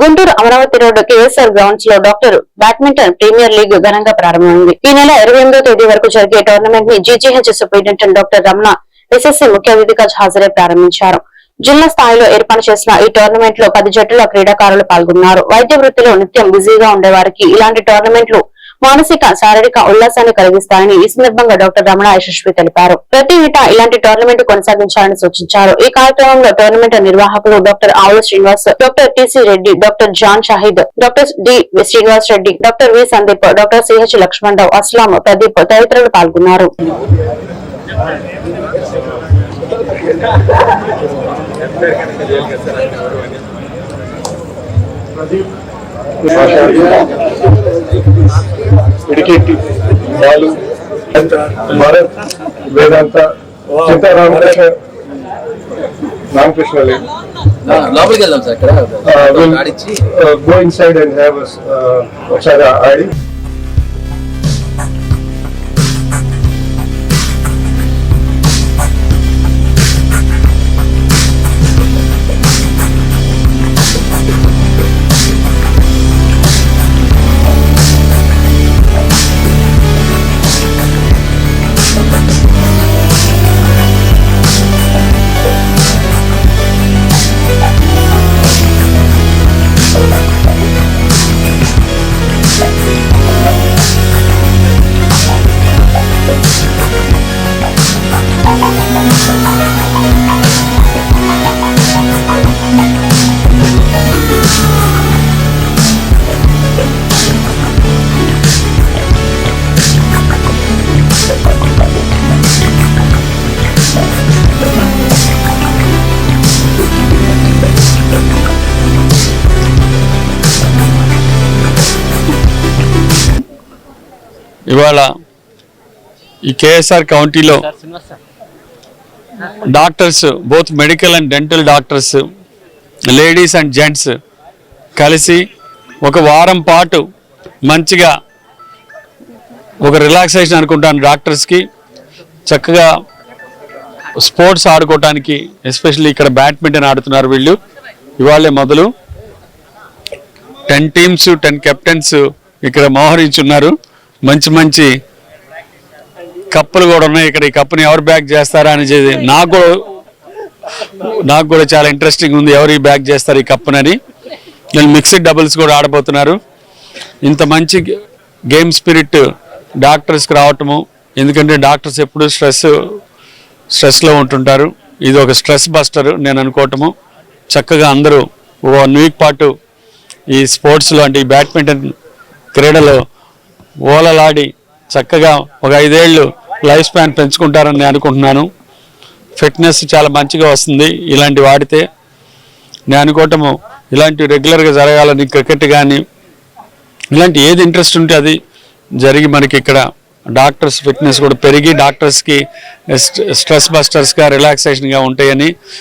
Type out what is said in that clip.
Guntur Amaravati road KSR గ్రౌండ్స్లో doctor badminton premier league ఘనంగా ప్రారంభమైంది. ఈ నెల ఇరవై ఎనిమిదో తేదీ వరకు జరిగే టోర్నమెంట్ని GGH superintendent doctor Ramana SSC ముఖ్య అతిథిగా హాజరై ప్రారంభించారు. జిల్లా స్థాయిలో ఏర్పాటు చేసిన ఈ టోర్నమెంట్లో పది జట్టుల క్రీడాకారులు పాల్గొన్నారు. వైద్య వృత్తిలో నిత్యం బిజీగా ఉండే వారికి ఇలాంటి టోర్నమెంట్లు మానసిక శారీరక ఉల్లాసాన్ని కలిగిస్తాయని ఈ సందర్భంగా డాక్టర్ రమణ యశస్వి తెలిపారు. ప్రతి ఏటా ఇలాంటి టోర్నమెంట్ కొనసాగించాలని సూచించారు. ఈ కార్యక్రమంలో టోర్నమెంట్ నిర్వాహకులు doctor Avula Srinivas doctor TC Reddy doctor John Shahid doctor D Srinivas Reddy doctor V Sandeep doctor CH Lakshman Rao Aslam Pradeep తదితరులు పాల్గొన్నారు. ఇడికెట్టి బాలు భరత్ వేదాంత సీతారామకృష్ణ రామకృష్ణ లోపలికి వెళ్దాం sir go inside and have ఒకసారి ఆడి. ఇవాళ ఈ KSR కౌంటీలో doctors both medical and dental doctors ladies and gents కలిసి ఒక వారం పాటు మంచిగా ఒక రిలాక్సేషన్ అనుకుంటాను డాక్టర్స్కి. చక్కగా స్పోర్ట్స్ ఆడుకోవటానికి ఎస్పెషల్లీ ఇక్కడ బ్యాడ్మింటన్ ఆడుతున్నారు వీళ్ళు. ఇవాళే మొదలు. టెన్ టీమ్స్ టెన్ కెప్టెన్స్ ఇక్కడ మోహరించున్నారు. మంచి మంచి కప్పులు కూడా ఉన్నాయి. ఇక్కడ ఈ కప్పుని ఎవరు బ్యాక్ చేస్తారా అని చెప్పి నాకు కూడా నాకు కూడా చాలా ఇంట్రెస్టింగ్ ఉంది. ఎవరు ఈ బ్యాక్ చేస్తారు ఈ కప్పునని. వీళ్ళు మిక్స్డ్ డబుల్స్ కూడా ఆడబోతున్నారు. ఇంత మంచి గేమ్ స్పిరిట్ డాక్టర్స్కి రావటము ఎందుకంటే డాక్టర్స్ ఎప్పుడు స్ట్రెస్ స్ట్రెస్లో ఉంటుంటారు. ఇది ఒక స్ట్రెస్ బస్టర్ నేను అనుకోవటము. చక్కగా అందరూ వన్ వీక్ పాటు ఈ స్పోర్ట్స్లో అంటే ఈ బ్యాడ్మింటన్ క్రీడలో ఓలలాడి చక్కగా ఒక ఐదేళ్ళు లైఫ్ స్పాన్ పెంచుకుంటారని నేను అనుకుంటున్నాను. ఫిట్నెస్ చాలా మంచిగా వస్తుంది ఇలాంటి వాడితే. నేను అనుకోవటము ఇలాంటివి రెగ్యులర్గా జరగాలని క్రికెట్ కానీ ఇలాంటి ఏది ఇంట్రెస్ట్ ఉంటే అది జరిగి మనకి ఇక్కడ డాక్టర్స్ ఫిట్నెస్ కూడా పెరిగి డాక్టర్స్కి స్ట్రెస్ బస్టర్స్గా రిలాక్సేషన్గా ఉంటాయని